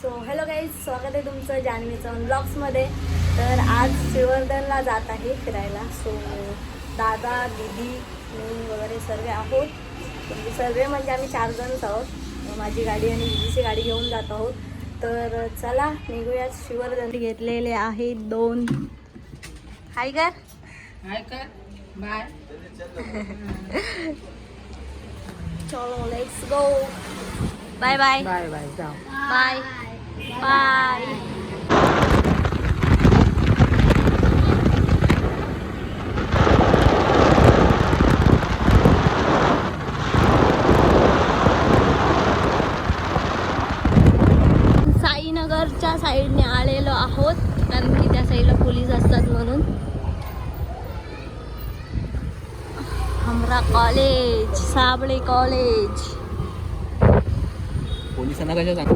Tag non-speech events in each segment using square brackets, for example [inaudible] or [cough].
So hello guys स्वागत आहे तुमचं जान्हवीचं ब्लॉग्समध्ये तर आज श्रीवर्धनला जात आहे फिरायला. सो दादा दीदी मी वगैरे सर्व आहोत. म्हणजे सर्व म्हणजे आम्ही चार जणच आहोत. माझी गाडी आणि दीदीची गाडी घेऊन जात आहोत. तर चला निघूयात श्रीवर्धन घेतलेले आहेत दोन. हाय कर हाय कर बाय चलो let's go bye bye bye bye जाऊ. Bye bye. साईनगरच्या साईडने आलेलो आहोत कारण की त्या साईडला पोलीस असतात म्हणून. हमरा कॉलेज साबळे कॉलेज. पोलिसांना कशा सांग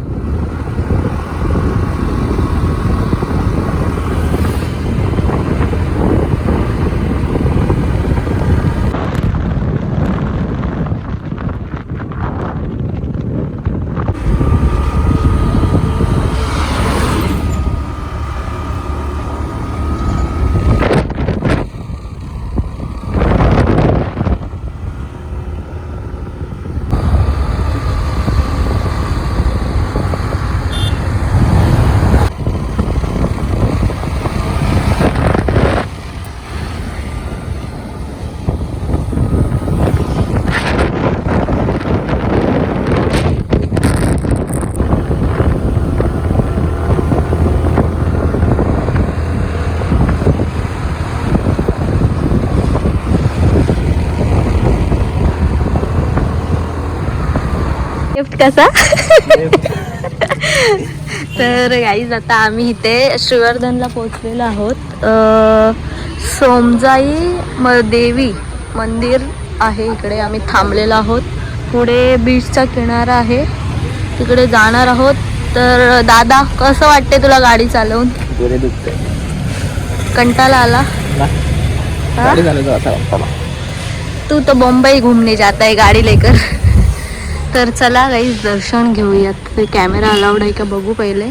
कसा? [laughs] तर गाईज आता आम्ही इथे श्रीवर्धनला पोहोचलेलो आहोत. अ, सोमजाई म देवी मंदिर आहे इकडे. आम्ही थांबलेलो आहोत. पुढे बीचचा किनारा आहे. तिकडे जाणार आहोत. तर दादा कसं वाटते तुला गाडी चालवून? कंटाला आला. तू तो मुंबई घूमने जाता है गाडी लेकर. तर चला काही दर्शन घेऊयात. ते कॅमेरा अलाउड आहे का बघू पहिले.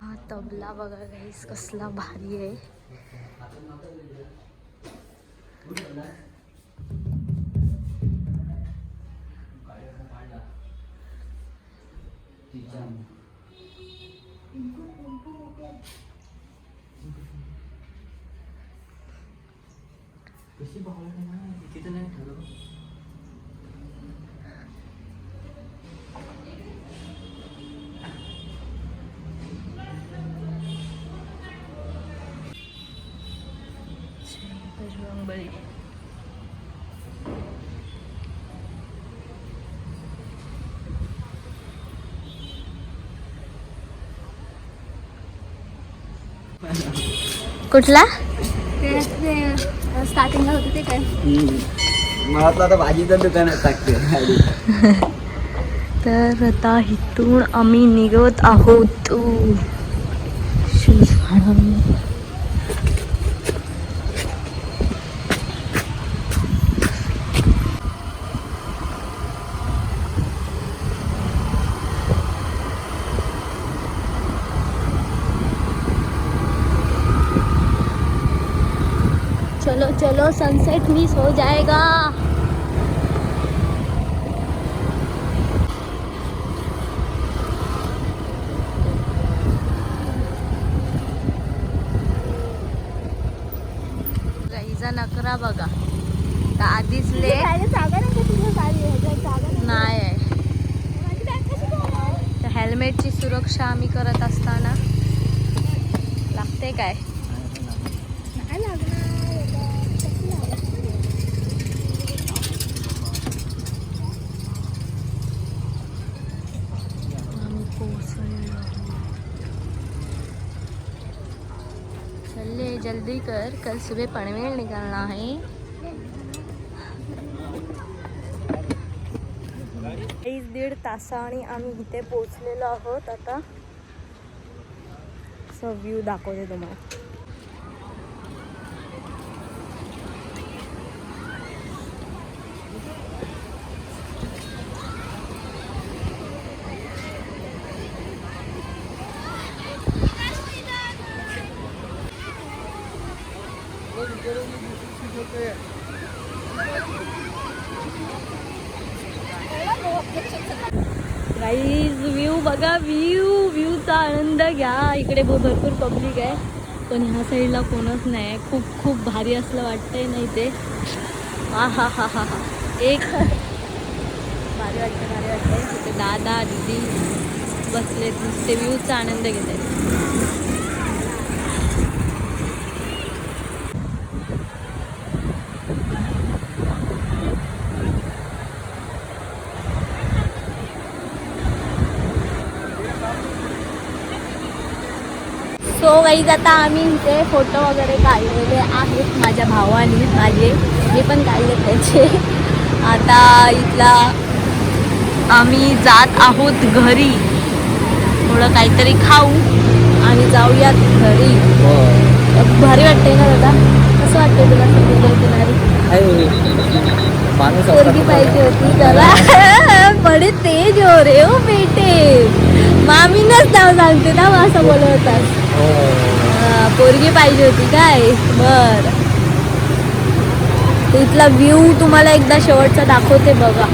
हा तबला बघा गाईस कसला भारी आहे. Besi bawah ni? Kita naik dulu. Saya balik. कुठला स्टार्टिंगला होते ते काय हम्म. मला वाटलं आता भाजीचं दुकानात टाकते गाडी [laughs] तर आता इथून आम्ही निघत आहोत. चलो सनसेट मिस हो जाएगा। नकरा बघा. तर आधीच ले नाही आहे. तर हेल्मेटची सुरक्षा आम्ही करत असताना. लागते काय? जल्दी कर कल सुबह पनवेल निकलना है। एक दीड तासाने आम्ही इथे पोचलेलो आहोत. आता सो व्ह्यू दाखवते तुम्हाला गाईज व्ह्यू बघा व्ह्यू व्ह्यूचा आनंद घ्या. इकडे भरपूर पब्लिक आहे. पण ह्या साईडला कोणच नाही आहे खूप खूप भारी असलं वाटतंय नाही ते हा हा हा हा हा. एक. भारी वाटतं भारी वाटतंय. तिथे दादा दिदी बसलेत. नुसते व्ह्यूचा आनंद घेत आहेत सो गाईज आता आम्ही इथे फोटो वगैरे काढलेले आहेत माझ्या भावाने माझे मी पण काढले त्याचे. आता इथला आम्ही जात आहोत घरी. थोडं काहीतरी खाऊ आणि जाऊयात घरी. भारी वाटते ना दादा? कसं वाटतंय तुला समुद्र किनारी? माणूस पोरगी पाहिजे होती त्याला. [laughs] बडे तेज हो रे हो बेटे. मामीनच नाव सांगते ना असं बोलवतात. हा, पोरगी पाहिजे होती काय? बर. इथला व्ह्यू तुम्हाला एकदा शेवटचा दाखवते बघा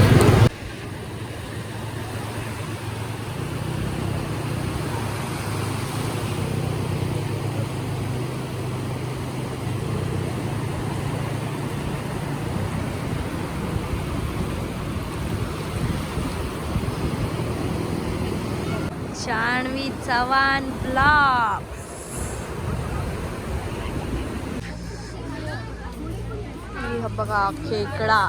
शाणवी चव्हाण ब्लॉग हा बघा खेकडा.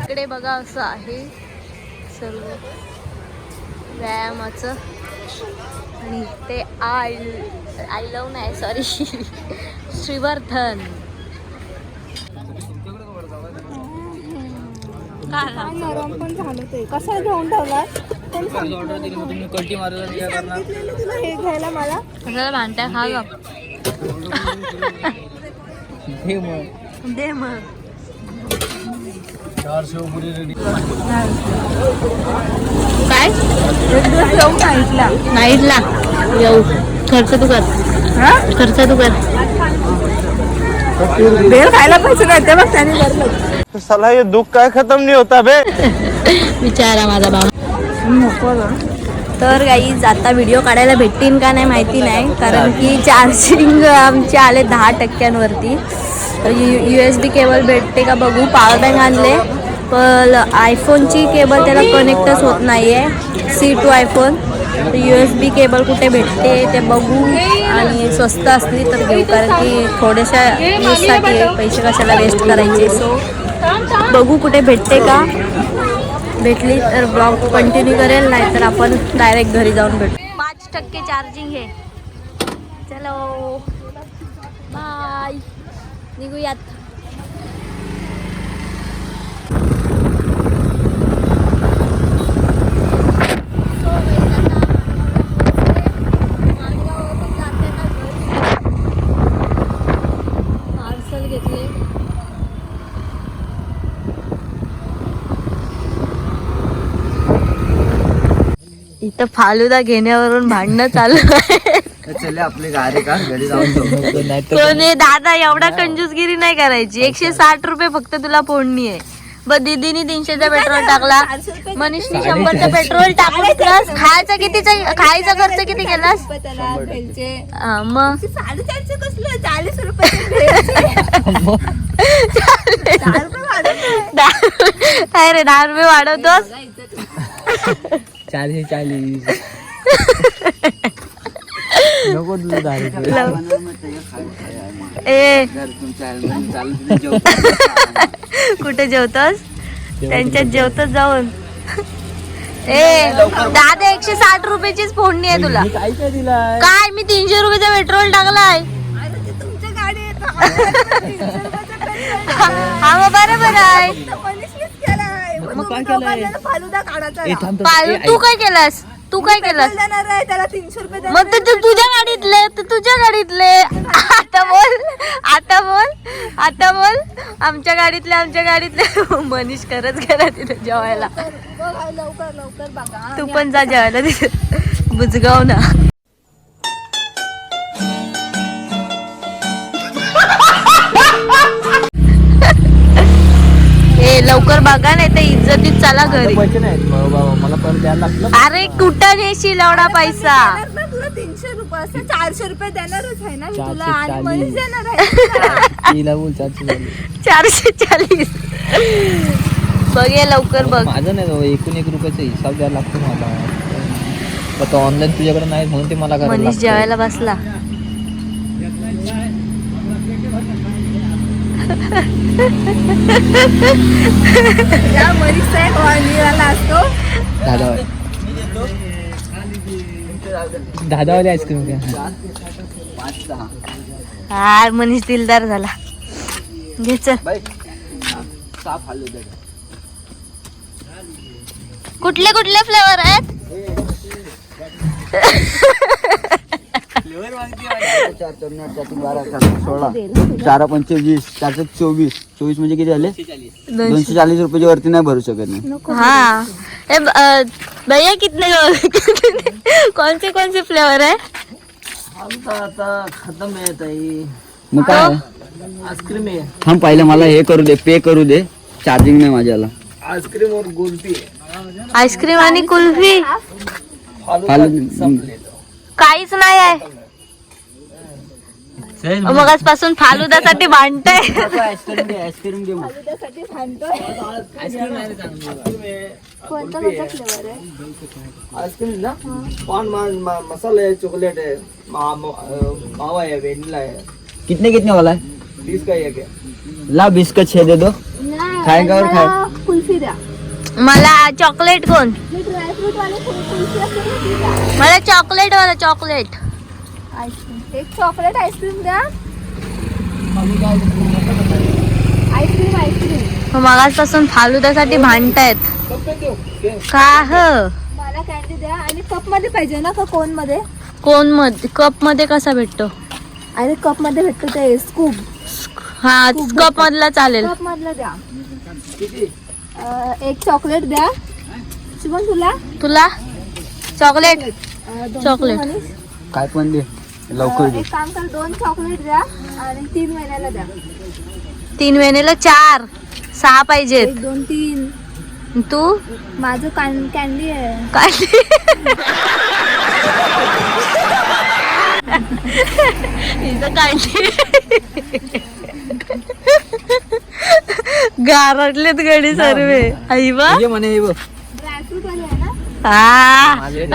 इकडे बघा असं आहे सर्व व्यायामाचं. आणि ते आय आय लव नाही सॉरी [laughs] श्रीवर्धन. काय नरम पण झालं ते कसं घेऊन ठेवला तुला हे घ्यायला मला कशाला भांड्या खा गप हे मग दे मग चार शेव रेडी काय एक नाईटला येऊ खर्च तू कर खर्च तू कर बेल खायला पैसे नाही ते बघ त्याने भरलं. साला ये दुख काय खत्म नहीं होता बे. विचारा माझा बाबा. नको ना तर काही आता व्हिडिओ काढायला भेटतील का नाही माहिती नाही कारण की चार्जिंग आमचे आले दहा टक्क्यांवरती. तर यू एस बी केबल भेटते का बघू पॉवर बँक आणले. पण आयफोनची केबल त्याला कनेक्टच होत नाही आहे C to iPhone U S B cable कुठे भेटते ते बघू. आणि स्वस्त असली तर घेऊ कारण की थोड्याशा यूजसाठी पैसे कशाला वेस्ट करायचे? सो बघू कुठे भेटते का? भेटली तर ब्लॉग कंटिन्यू करेल नाही तर आपण डायरेक्ट घरी जाऊन भेटू. पाच टक्के चार्जिंग आहे. चलो. बाय निघूयात पार्सल घेतले इथं फालुदा घेण्यावरून भांडणं चालू आहे चले आपले गाडी का घरी जाऊन झोपतो [laughs] नाही तर कोणी दादा एवढा कंजूसगिरी नाही करायची. एकशे साठ रुपये फक्त तुला फोडणी आहे. ब दीदीनी तीनशेचा पेट्रोल टाकला. मनीषनी शंभरचं पेट्रोल टाकलं. प्लस खायचा कितीचा खायचा खर्च किती केलास? हा, मग? साडेचारशे कसलं? चाळीस रुपये दहा- काय रे दहा रुपये वाढवतोस? चाळीस चाळीस. [laughs] नको तुझं दहा ए. कुठे जेवतोस? त्यांच्यात जेवतोस जाऊन. [laughs] ए दादा एकशे साठ रुपयाचीच फोडणी आहे तुला. काय काय दिला काय मी तीनशे रुपयाचा पेट्रोल टाकलाय. तुमच्या गाडी [laughs] हा मग बरोबर आहे. केलाय? फालुदा काढायचा. पाल तू काय केलास? तू काय केलास पेट्रोल देणार आहे त्याला तीनशे रुपये देणार मग तर तू तुझ्या गाडीतले तू तुझ्या गाडीतले. आता बोल आता बोल आता बोल. आमच्या गाडीतले आमच्या गाडीतले. मनीष करत गेला तिथे जेवायला. बघा, लवकर लवकर बघा. तू पण जा जेवायला तिथे. बुजगाव ना. लवकर बघा नाही तर इज्जतीत चला घरी. पैसे मला परत द्यायला लागलं अरे कुठं नेशील एवढा पैसा? ना तुला तीनशे रुपये. असं चारशे रुपये देणारच आहे ना. मी तुला चारशे आणि. मनीष देणार आहे तिला बोल चारशे झाले चारशे चाळीस. बघ लवकर बघ. माझं नाही बाबा एकूण एक रुपयाचा हिसाब द्यायला लागतो मला. आता ऑनलाईन तुझ्याकडे नाही म्हणून ते मला करायला मनीष लागतं. जेवायला बसला त्या मनीषचा एक निघाला असतो [laughs] दादावाले. दादावाले आईस्क्रीम सहा हा मनीष दिलदार झाला. घे चल. बाई सहा फालू दे कुठले कुठले फ्लेवर आहेत? [laughs] चार चौऱ्याण्णव, चार बारा चार सोळा. चार पंचे वीस चारशे चोवीस. चोवीस म्हणजे किती झाले? दोनशे. चाळीस रुपयाच्या वरती नाही भरू शकत नाही हाँ. ए, ब- अ, भैया कितने कौन से कौन से फ्लेवर है आता खतम आहे ताई. मग काय? आईस्क्रीम आहे. थांब पाहिलं मला हे करू दे पे करू दे. चार्जिंग नाही माझ्याला. आईस्क्रीम आणि कुल्फी. फालू काहीच नाही आहे. मग. आजपासून फालुदासाठी भांडताय. आईस्क्रीम घे आईस्क्रीम घे मग. त्यासाठी सांगतोय कोणता कोणता फ्लेवर आहे? आईस्क्रीम ना? कौन मा- मसाला है चॉकलेट है मा- मावा है वेनिला है कितने कितने वाला है? बीस का एक है ला बीस का छह दे दो। खाएगा और खाए. मला कुल्फी द्या. मला चॉकलेट कोण? मला चॉकलेट वाला चॉकलेट आईस्क्रीम एक चॉकलेट आईस्क्रीम द्या. आईस्क्रीम आईस्क्रीम मग आजपासून फालुदासाठी भांडतायत. का ह? मला कॅन्डी द्या. आणि कपमध्ये पाहिजे ना का कोनमध्ये कोणमध्ये कपमध्ये कसा भेटतो? आणि कपमध्ये भेटतो ते स्कूप हा कप मधला चालेल. कप मधला द्या एक चॉकलेट द्या. शुभम तुला? तुला? चॉकलेट? अं, दोन चॉकलेट. मनीष. काय पण दे. लवकर अं, दे. एक काम कर दोन चॉकलेट द्या आणि तीन महिन्याला द्या. तीन वेनेला चार. सहा पाहिजेत. एक दोन तीन. तू? माझं कॅन- कॅन्डी आहे. काय [laughs] गारटलेत गडी सर्वे. आई बा. ये म्हणे हे बघ. ड्रायफ्रूट वाले आहे. माझे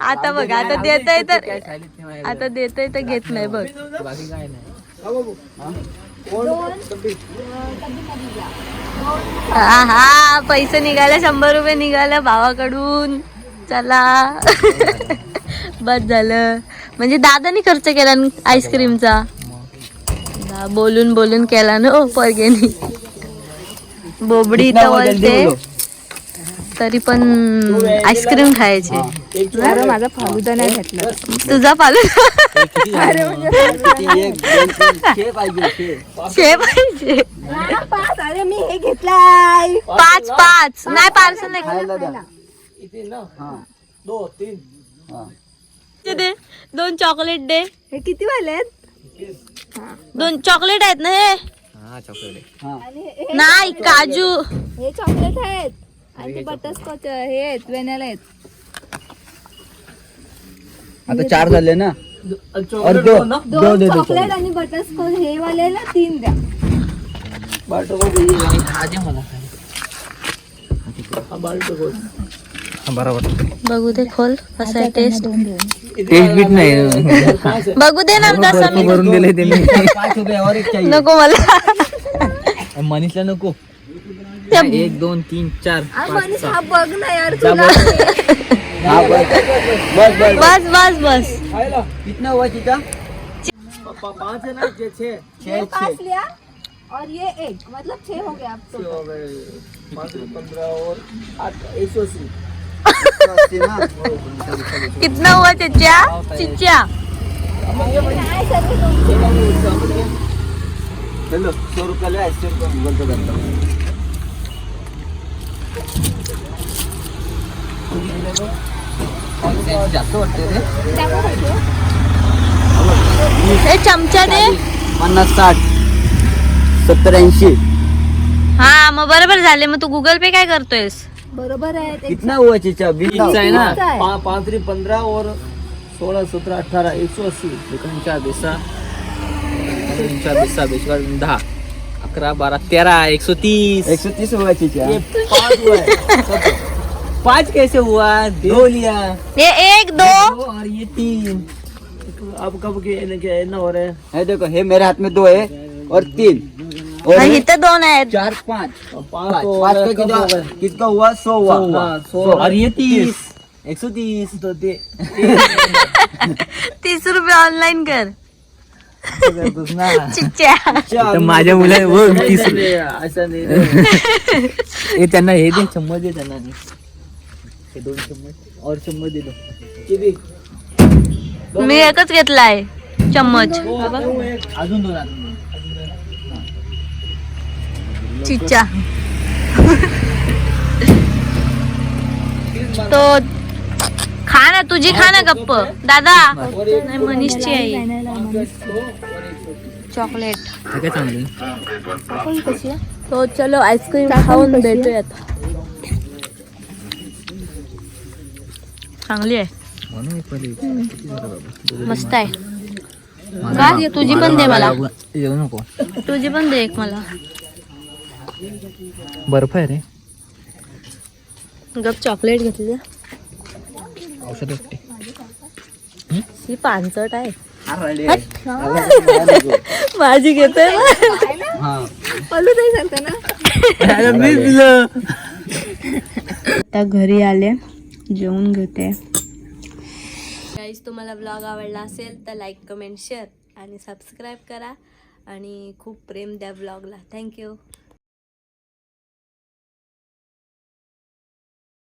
आता बघ आता देतय तर. आता तर घेत नाही बघ. बाकी काय नाही हा हा. पैसे निघाले शंभर रुपये निघाले भावाकडून. चला. बस झालं. म्हणजे दादानी खर्च केला आईस्क्रीमचा? दा- बोलून बोलून केला ना ओ परगेनी बोबडी कितना तर पण आईस्क्रीम खायची. अरे माझा फालुदा नाही घेतला. तुझा पालू अरे म्हणजे पाहिजे. शे हा, अरे मी हे घेतलाय. पाच पाच. नाही पार्सल नाही. हा हा. दे दोन चॉकलेट दे. हे किती वाले आहेत? दोन चॉकलेट आहेत ना हे? हा चॉकलेट आणि नाही काजू. हे चॉकलेट आहेत. आणि ते बटरस्कॉच हे आहेत वेण्याला आहेत. आता चार झाले ना? और दो दो दोन दे दो चॉकलेट आणि बटरस्कॉच हे वाले ना तीन द्या. आधी मला. बरोबर। बघू दे खोल कसं आहे टेस्ट टेस्ट बीट नाही. बघू दे ना तसं मी करून दिले त्यांनी. पाच रुपये और एक चाहिए नको मला. मनीषला नको. एक दोन तीन चार आणि मनीष हा बघ ना यार तुला. बस. बस. बस बस बस बस. कितना हुआ चिका पाँच है ना? छह छह छह लिया? और ये एक मतलब छह हो गया अब तो। पंद्रह और आठ एक सौ अस्सी। कितना हुआ हूँ वाटते रे हे चमचा दे। पन्नास साठ सत्तर ऐंशी. हा मग बरोबर झाले. मग तू गुगल पे काय करतोयस? बरोबर आहे कितना हुआ चीचा? बीस है ना? है? पा- पाँच पंद्रह और सोलह सत्रह अठारह एक सौ अस्सी। एकोणचार बेसा एकोणचार बेसा बेशवार दहा। अकरा बारा तेरा एकशे तीस। एक सौ तीस हुआ चीचा? ये पाँच हुआ है। पाँच कैसे हुआ? दो लिया। हे एक दो। दो और ये तीन। अब कब के क्या ना हो रहे है देखो है मेरे हाथ में दो है और तीन। और है इथं दोन आहेत. चार पाँच. पाँच. पाँच का कितना कितना हुआ? सौ हुआ हाँ, सौ और ये तीस. एक सौ तीस तो दे [laughs] तीस रुपये ऑनलाइन कर. ना चिच्च्या तर माझ्या मुला वो तीस ऐसा नहीं रे। हे त्यांना हे दे चम्मच दे त्यांना. हे दोन चम्मच और चम्मच दे दो. किती? मी एकच घेतलाय. चम्मच. अजून दोन अजून दोन. चिच्च्या तो खा ना तुझी खा ना गप्प. दादा नाही मनीषची आहे चॉकलेट. तो चलो आईस्क्रीम खाऊन भेटूयात. चांगली आहे. मस्त आहे. का? तुझी पण दे मला. येऊ नको. तुझी पण दे एक मला. बर्फ आहे रे. गप चॉकलेट घेतली. औषध ही? पानचट आहे. माझी घेते हाँ. पलू नाही सांगता ना? मी दिलं आता घरी आले. जेवून घेते. गाईज तुम्हाला ब्लॉग आवडला असेल तर लाईक कमेंट शेअर आणि सबस्क्राईब करा. आणि खूप प्रेम द्या ब्लॉगला थँक्यू